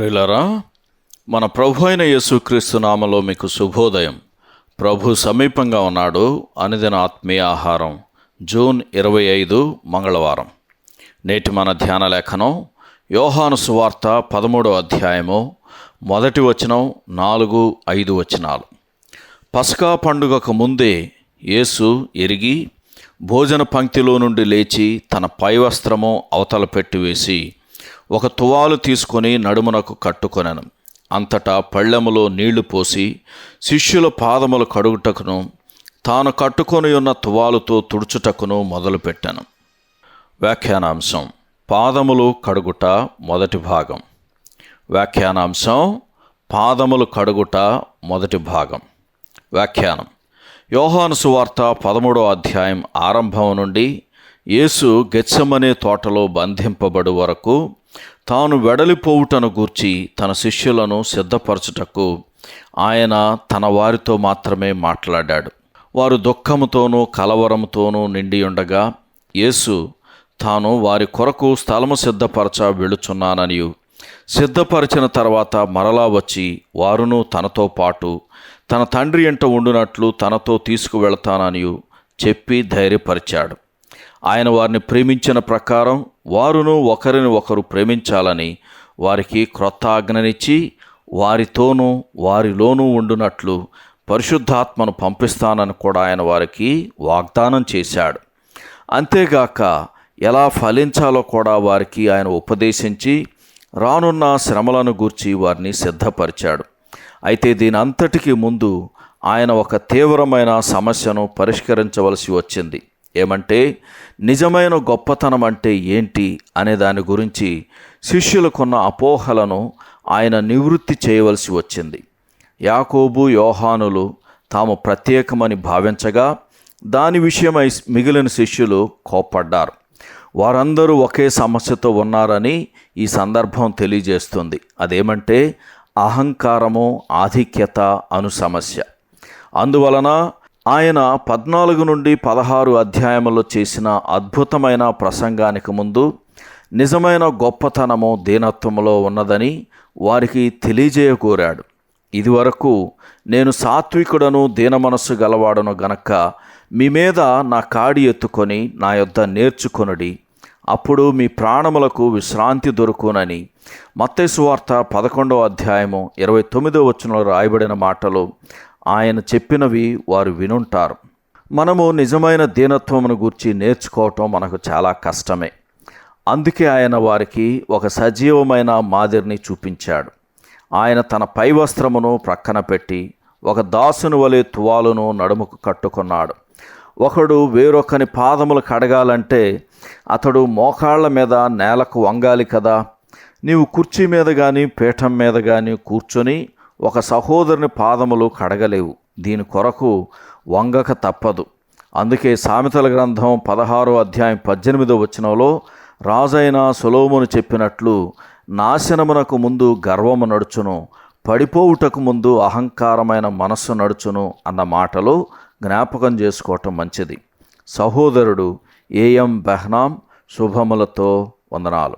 ప్రియులరా మన ప్రభు అయిన యేసుక్రీస్తు నామలో మీకు శుభోదయం. ప్రభు సమీపంగా ఉన్నాడు అనుదిన ఆత్మీయ ఆహారం జూన్ ఇరవై ఐదు మంగళవారం. నేటి మన ధ్యాన లేఖనం యోహాను సువార్త పదమూడో అధ్యాయము మొదటి వచనం నాలుగు ఐదు వచనాలు. పసకా పండుగకు ముందే యేసు ఎరిగి భోజన పంక్తిలో నుండి లేచి తన పై వస్త్రము అవతల పెట్టివేసి ఒక తువాలు తీసుకొని నడుమునకు కట్టుకొనెను. అంతటా పళ్ళెములో నీళ్ళు పోసి శిష్యుల పాదములు కడుగుటకును తాను కట్టుకొని ఉన్న తువాలుతో తుడుచుటకును మొదలుపెట్టాను. వ్యాఖ్యానాంశం పాదములు కడుగుట మొదటి భాగం. వ్యాఖ్యానాంశం పాదములు కడుగుట మొదటి భాగం. వ్యాఖ్యానం యోహాను సువార్త పదమూడో అధ్యాయం ఆరంభం నుండి యేసు గెచ్చమనే తోటలో బంధింపబడు వరకు తాను వెడలిపోవుటను గూర్చి తన శిష్యులను సిద్ధపరచుటకు ఆయన తన వారితో మాత్రమే మాట్లాడాడు. వారు దుఃఖముతోనూ కలవరముతోనూ నిండి ఉండగా యేసు తాను వారి కొరకు స్థలము సిద్ధపరచ వెళుచున్నాననియు సిద్ధపరిచిన తర్వాత మరలా వచ్చి వారును తనతో పాటు తన తండ్రి ఎంట ఉండునట్లు తనతో తీసుకువెళతాననియు చెప్పి ధైర్యపరిచాడు. ఆయన వారిని ప్రేమించిన ప్రకారం వారును ఒకరిని ఒకరు ప్రేమించాలని వారికి క్రొత్త ఆజ్ఞనిచ్చి వారితోనూ వారిలోనూ ఉండునట్లు పరిశుద్ధాత్మను పంపిస్తానని కూడా ఆయన వారికి వాగ్దానం చేశాడు. అంతేగాక ఎలా ఫలించాలో కూడా వారికి ఆయన ఉపదేశించి రానున్న శ్రమలను గూర్చి వారిని సిద్ధపరిచాడు. అయితే దీని అంతటికీ ముందు ఆయన ఒక తీవ్రమైన సమస్యను పరిష్కరించవలసి వచ్చింది. ఏమంటే నిజమైన గొప్పతనం అంటే ఏంటి అనే దాని గురించి శిష్యులకున్న అపోహలను ఆయన నివృత్తి చేయవలసి వచ్చింది. యాకోబు యోహానులు తాము ప్రత్యేకమని భావించగా దాని విషయమై మిగిలిన శిష్యులు కోప్పడ్డారు. వారందరూ ఒకే సమస్యతో ఉన్నారని ఈ సందర్భం తెలియజేస్తుంది. అదేమంటే అహంకారము ఆధిక్యత అను సమస్య. అందువలన ఆయన పద్నాలుగు నుండి పదహారు అధ్యాయములో చేసిన అద్భుతమైన ప్రసంగానికి ముందు నిజమైన గొప్పతనము దీనత్వములో ఉన్నదని వారికి తెలియజేయకోరాడు. ఇదివరకు నేను సాత్వికుడను దీనమనస్సు గలవాడను గనక మీ మీద నా కాడి ఎత్తుకొని నా యొద్ద నేర్చుకొనుడి. అప్పుడు మీ ప్రాణములకు విశ్రాంతి దొరుకునని మత్తైసు వార్త పదకొండవ అధ్యాయము ఇరవై తొమ్మిదో వచనంలో రాయబడిన మాటలు ఆయన చెప్పినవి వారు వినుంటారు. మనము నిజమైన దీనత్వమును గూర్చి నేర్చుకోవటం మనకు చాలా కష్టమే. అందుకే ఆయన వారికి ఒక సజీవమైన మాదిరిని చూపించాడు. ఆయన తన పై వస్త్రమును ప్రక్కన పెట్టి ఒక దాసుని వలె తువాలును నడుముకు కట్టుకున్నాడు. ఒకడు వేరొకని పాదములు కడగాలంటే అతడు మోకాళ్ళ మీద నేలకు వంగాలి కదా. నీవు కుర్చీ మీద కానీ పీఠం మీద కానీ కూర్చొని ఒక సహోదరుని పాదములు కడగలేవు. దీని కొరకు వంగక తప్పదు. అందుకే సామెతల గ్రంథం పదహారో అధ్యాయం పద్దెనిమిదో వచనంలో రాజైన సులోమును చెప్పినట్లు నాశనమునకు ముందు గర్వము నడుచును పడిపోవుటకు ముందు అహంకారమైన మనస్సు నడుచును అన్న మాటలు జ్ఞాపకం చేసుకోవటం మంచిది. సహోదరుడు ఏఎం బెహ్నాం శుభములతో వందనాలు.